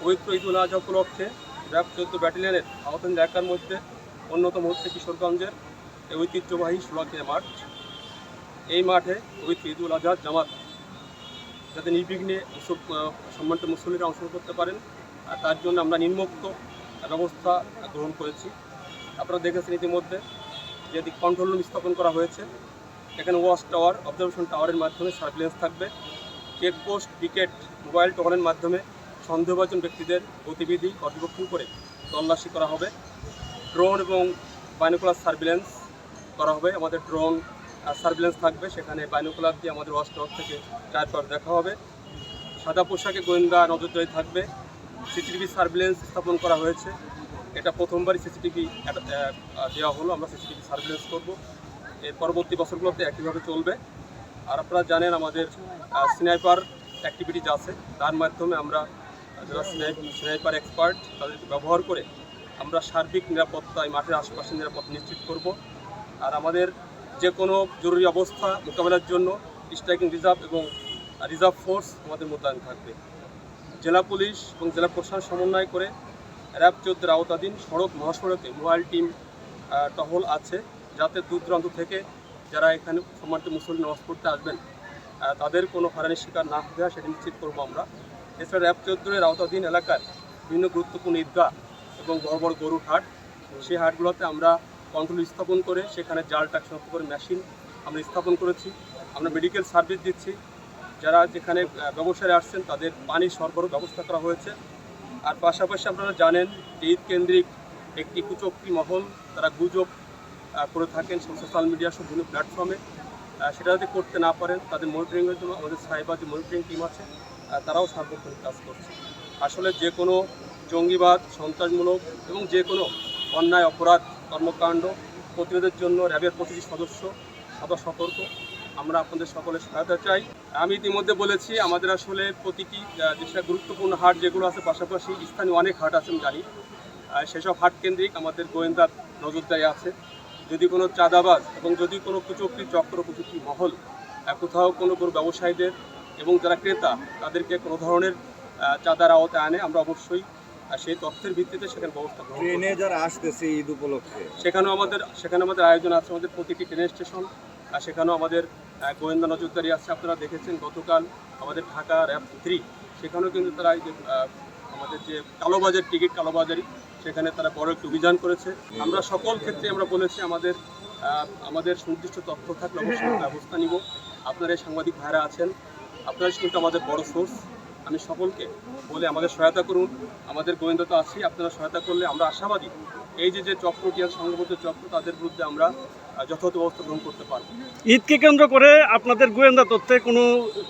পবিত্র ঈদুল আজহা উপলক্ষে র্যাব চোদ্দ ব্যাটালিয়নের আহতান এলাকার মধ্যে অন্যতম হচ্ছে কিশোরগঞ্জের ঐতিহ্যবাহী সুলাকিয়া মাঠ। এই মাঠে পবিত্র ঈদুল আজহার জামাত যাতে নির্বিঘ্নে সম্মানিত মুসল্লিরা অংশগ্রহণ করতে পারেন, আর তার জন্য আমরা নিম্নোক্ত ব্যবস্থা গ্রহণ করেছি। আপনারা দেখেছেন ইতিমধ্যে যে কন্ট্রোল রুম স্থাপন করা হয়েছে। এখানে ওয়াচ টাওয়ার অবজারভেশন টাওয়ারের মাধ্যমে সার্ভিলেন্স থাকবে। চেকপোস্ট উইকেট মোবাইল টহলের মাধ্যমে সন্দেহভাজন ব্যক্তিদের গতিবিধি পর্যবেক্ষণ করে তল্লাশি করা হবে। ড্রোন এবং বাইনোকুলার সার্ভিলেন্স করা হবে। আমাদের ড্রোন সার্ভিলেন্স থাকবে। সেখানে বাইনোকুলার দিয়ে আমাদের টাওয়ার থেকে চারপাশ দেখা হবে। সাদা পোশাকে গোয়েন্দা নজরদারি থাকবে। সিসিটিভি সার্ভিলেন্স স্থাপন করা হয়েছে। এটা প্রথমবারই সিসিটিভি দেওয়া হলো। আমরা সিসিটিভি সার্ভিলেন্স করব। এর পরবর্তী বছরগুলোতে একইভাবে চলবে। আর আপনারা জানেন আমাদের স্নাইপার অ্যাক্টিভিটিজ আছে। তার মাধ্যমে আমরা যারা স্নাইপার এক্সপার্ট তাদেরকে ব্যবহার করে আমরা সার্বিক নিরাপত্তা এই মাঠের আশেপাশে নিরাপত্তা নিশ্চিত করব। আর আমাদের যে কোনো জরুরি অবস্থা মোকাবেলার জন্য স্ট্রাইকিং রিজার্ভ এবং রিজার্ভ ফোর্স আমাদের মোতায়েন থাকবে। জেলা পুলিশ এবং জেলা প্রশাসন সমন্বয় করে র্যাব চোদ্দের আওতাধীন সড়ক মহাসড়কে মোবাইল টিম টহল আছে। যাতে দূর দূরান্ত থেকে যারা এখানে সম্মানিত মুসলিম নামাজ পড়তে আসবেন তাদের কোনো হয়রানির শিকার না হয় সেটা নিশ্চিত করব আমরা। এছাড়া র্যাব চোদ্দের আওতাধীন এলাকার বিভিন্ন গুরুত্বপূর্ণ ঈদগাহ এবং বড় বড় গরুর হাট, সেই হাটগুলোতে আমরা কন্ট্রোল স্থাপন করে সেখানে জাল টাক শনাক্ত করে মেশিন আমরা স্থাপন করেছি। আমরা মেডিকেল সার্ভিস দিচ্ছি। যারা যেখানে ব্যবসায় আসছেন তাদের পানির সরবরাহ ব্যবস্থা করা হয়েছে। আর পাশাপাশি আপনারা জানেন যে ঈদ কেন্দ্রিক একটি কুচক্রি মহল, তারা গুজব করে থাকেন সোশ্যাল মিডিয়া সব বিভিন্ন প্ল্যাটফর্মে সেটা যাতে করতে না পারেন, তাদের মনিটরিংয়ের জন্য আমাদের সাইবার যে মনিটরিং টিম আছে তারাও সার্বক্ষণিক কাজ করছে। আসলে যে কোনো জঙ্গিবাদ, সন্ত্রাসমূলক এবং যে কোনো অন্যায়, অপরাধ, কর্মকাণ্ড প্রতিরোধের জন্য র্যাবের প্রতিটি সদস্য সদা সতর্ক। আমরা আপনাদের সকলের সহায়তা চাই। আমি ইতিমধ্যে বলেছি, আমাদের আসলে প্রতিটি যেসব গুরুত্বপূর্ণ হাট যেগুলো আছে, পাশাপাশি স্থানীয় অনেক হাট আছে, আমি জানি। সেসব হাট কেন্দ্রিক আমাদের গোয়েন্দার নজরদারি আছে। যদি কোনো চাঁদাবাজ এবং যদি কোনো কুচক্রি চক্র, কুচক্রি মহল কোথাও কোনো কোনো ব্যবসায়ীদের এবং যারা ক্রেতা তাদেরকে কোনো ধরনের চাঁদার আওতায় আনে আমরা অবশ্যই সেই তথ্যের ভিত্তিতে সেখানে ব্যবস্থা গ্রহণ ট্রেনে যারা আসতেছে ঈদ উপলক্ষে? সেখানেও আমাদের সেখানে আমাদের আয়োজন আছে আমাদের প্রতিটি ট্রেন স্টেশন আর সেখানেও আমাদের গোয়েন্দা নজরদারি আছে আপনারা দেখেছেন গতকাল আমাদের ঢাকা র্যাব থ্রি সেখানেও কিন্তু তারা এই যে আমাদের যে কালোবাজার টিকিট কালোবাজারি সেখানে তারা বড় একটি অভিযান করেছে। আমরা সকল ক্ষেত্রে আমরা বলেছি আমাদের আমাদের সুনির্দিষ্ট তথ্য থাকলে অবশ্যই ব্যবস্থা নিব। আপনারা এই সাংবাদিক ভাইরা আছেন আপনারা কিন্তু আমাদের বড় সোর্স আমি সকলকে বলে আমাদের সহায়তা করুন। আমাদের গোয়েন্দা তো আছেই আপনারা সহায়তা করলে আমরা আশাবাদী। এই যে যে চক্রটি আছে সংঘবদ্ধ চক্র তাদের বিরুদ্ধে আমরা যথাযথ ব্যবস্থা গ্রহণ করতে পারব। ঈদকে কেন্দ্র করে আপনাদের গোয়েন্দা তথ্যে কোনো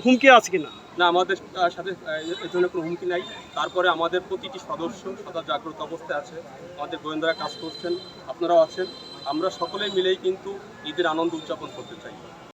হুমকি আছে কিনা? না আমাদের সাথে আহ, এ ধরনের কোনো হুমকি নাই। তারপরে আমাদের প্রতিটি সদস্য সদা জাগ্রত অবস্থায় আছে। আমাদের গোয়েন্দারা কাজ করছেন আপনারাও আছেন। আমরা সকলে মিলেই কিন্তু ঈদের আনন্দ উদযাপন করতে চাই।